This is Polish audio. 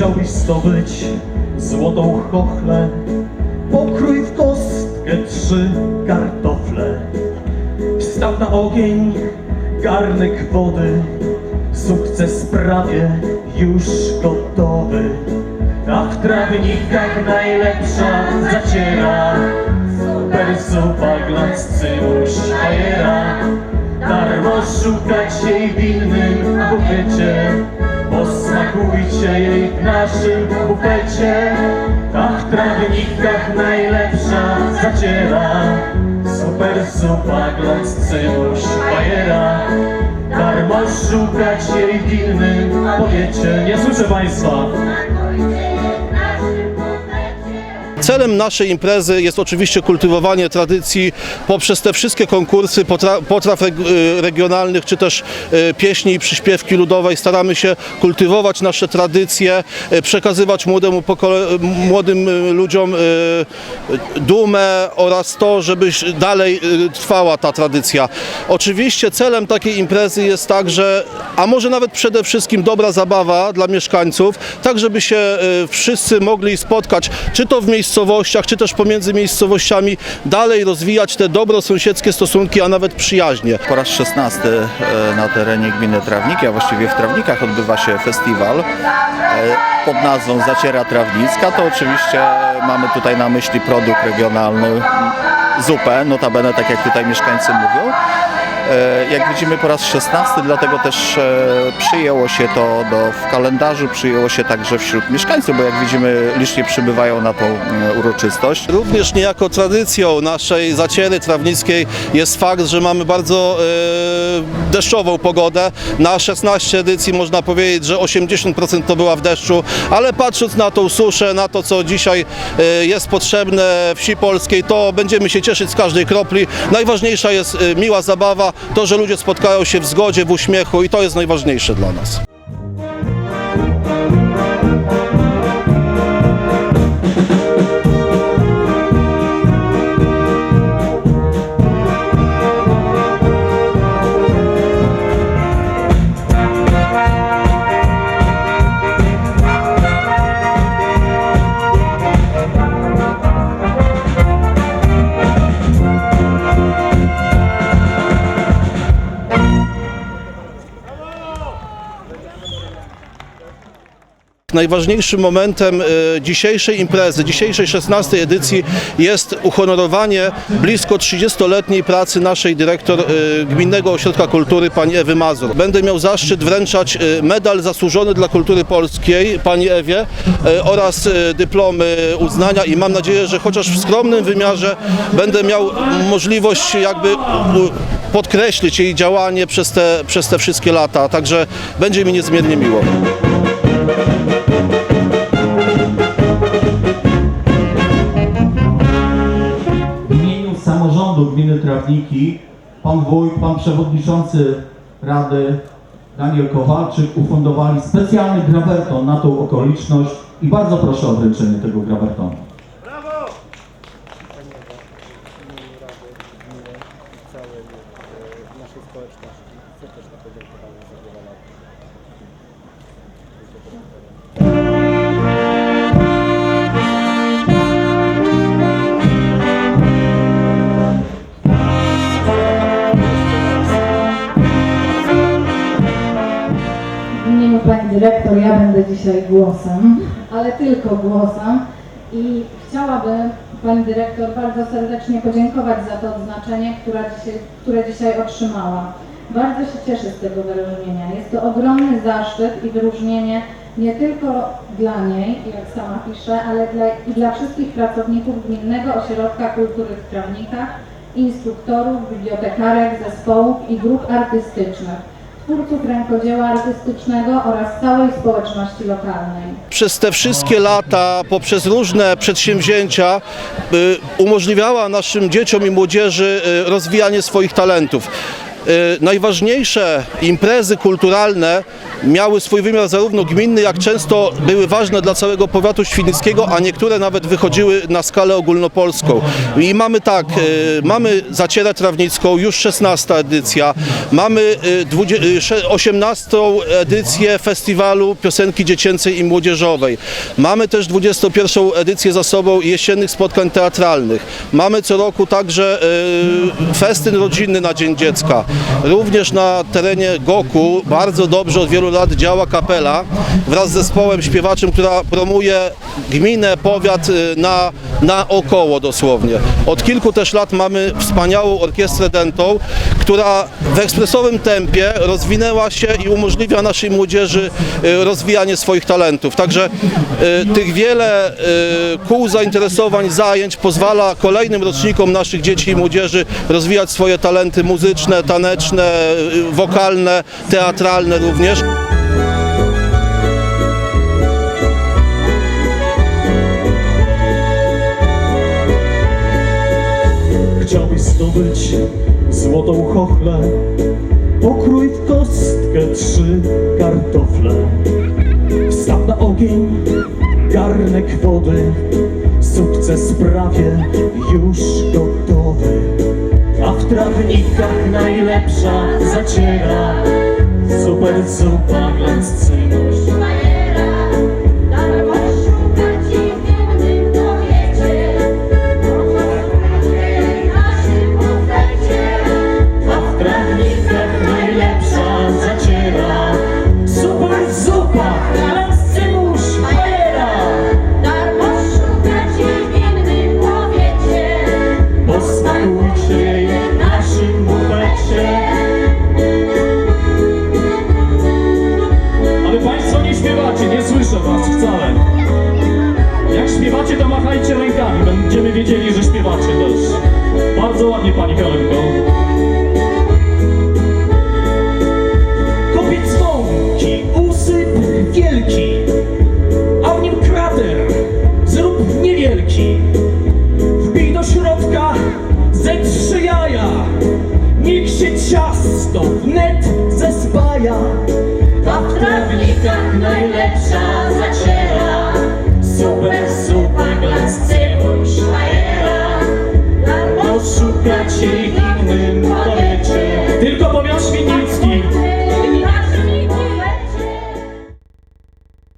chciałbyś zdobyć złotą chochlę, pokrój w kostkę trzy kartofle. Wstaw na ogień garnek wody, sukces prawie już gotowy. A w trawnikach najlepsza zaciera, super zupa glac cymuś bajera. Darmo szukać jej w innym bufecie, posmakujcie jej w naszym bufecie. A w trawnikach najlepsza zaciera, super zupa glac cymuś bajera. Darmo szukać jej w innym powiecie. Nie słyszę Państwa. Celem naszej imprezy jest oczywiście kultywowanie tradycji poprzez te wszystkie konkursy potra potraw y, regionalnych, czy też y, pieśni i przyśpiewki ludowej. Staramy się kultywować nasze tradycje, y, przekazywać młodemu młodym ludziom dumę oraz to, żeby dalej trwała ta tradycja. Oczywiście celem takiej imprezy jest także, a może nawet przede wszystkim dobra zabawa dla mieszkańców, tak żeby się wszyscy mogli spotkać, czy to w miejscowościach, czy też pomiędzy miejscowościami, dalej rozwijać te dobrosąsiedzkie stosunki, a nawet przyjaźnie. Po raz 16 e, na terenie gminy Trawniki, a właściwie w Trawnikach odbywa się festiwal e, pod nazwą Zaciera Trawnicka. To oczywiście mamy tutaj na myśli produkt regionalny, zupę, notabene tak jak tutaj mieszkańcy mówią. E, Jak widzimy po raz 16, dlatego też e, przyjęło się to do, w kalendarzu, przyjęło się także wśród mieszkańców, bo jak widzimy licznie przybywają na tą e, uroczystość. Również niejako tradycją naszej zaciery trawnickiej jest fakt, że mamy bardzo deszczową pogodę. Na 16 edycji można powiedzieć, że 80% to była w deszczu, ale patrząc na tą suszę, na to co dzisiaj jest potrzebne wsi polskiej, to będziemy się cieszyć z każdej kropli. Najważniejsza jest miła zabawa, to, że ludzie spotkają się w zgodzie, w uśmiechu i to jest najważniejsze dla nas. Najważniejszym momentem e, dzisiejszej imprezy, dzisiejszej 16 edycji jest uhonorowanie blisko 30-letniej pracy naszej dyrektor e, Gminnego Ośrodka Kultury pani Ewy Mazur. Będę miał zaszczyt wręczać e, medal zasłużony dla kultury polskiej pani Ewie oraz dyplomy uznania i mam nadzieję, że chociaż w skromnym wymiarze będę miał możliwość jakby podkreślić jej działanie przez te, przez te wszystkie lata, także będzie mi niezmiernie miło. Trawniki pan wójt, pan przewodniczący Rady Daniel Kowalczyk ufundowali specjalny grawerton na tą okoliczność i bardzo proszę o wręczenie tego grawertonu. W imieniu Pani Dyrektor ja będę dzisiaj głosem, ale tylko głosem i chciałabym Pani Dyrektor bardzo serdecznie podziękować za to odznaczenie, które dzisiaj, które dzisiaj otrzymała. Bardzo się cieszę z tego wyróżnienia. Jest to ogromny zaszczyt i wyróżnienie nie tylko dla niej, jak sama pisze, ale dla, i dla wszystkich pracowników Gminnego Ośrodka Kultury w Trawnikach, instruktorów, bibliotekarek, zespołów i grup artystycznych twórców rękodzieła artystycznego oraz całej społeczności lokalnej. przez te wszystkie lata, poprzez różne przedsięwzięcia y, umożliwiała naszym dzieciom i młodzieży y, rozwijanie swoich talentów. Najważniejsze imprezy kulturalne miały swój wymiar zarówno gminny, jak często były ważne dla całego powiatu świdnickiego, a niektóre nawet wychodziły na skalę ogólnopolską. I mamy tak, e, mamy Zacierę Trawnicką, już 16 edycja, mamy e, dwudzie- e, sze- 18 edycję festiwalu piosenki dziecięcej i młodzieżowej. Mamy też 21 edycję za sobą jesiennych spotkań teatralnych. Mamy co roku także festyn rodzinny na Dzień Dziecka. Również na terenie Goku bardzo dobrze od wielu lat działa kapela wraz z zespołem śpiewaczym, która promuje gminę, powiat e, na, na około dosłownie. Od kilku też lat mamy wspaniałą orkiestrę dentą, która w ekspresowym tempie rozwinęła się i umożliwia naszej młodzieży e, rozwijanie swoich talentów. Także e, tych wiele e, kół zainteresowań, zajęć pozwala kolejnym rocznikom naszych dzieci i młodzieży rozwijać swoje talenty muzyczne, taneczne, wokalne, teatralne również. Chciałbyś zdobyć złotą chochlę? Pokrój w kostkę trzy kartofle. Wstaw na ogień garnek wody. Sukces prawie już gotowy. A w trawnikach najlepsza zaciera. Super zupa glęc to machajcie rękami, będziemy wiedzieli, że śpiewacie też. Bardzo ładnie, Pani Kalenko. Kopiec mąki, usyp wielki,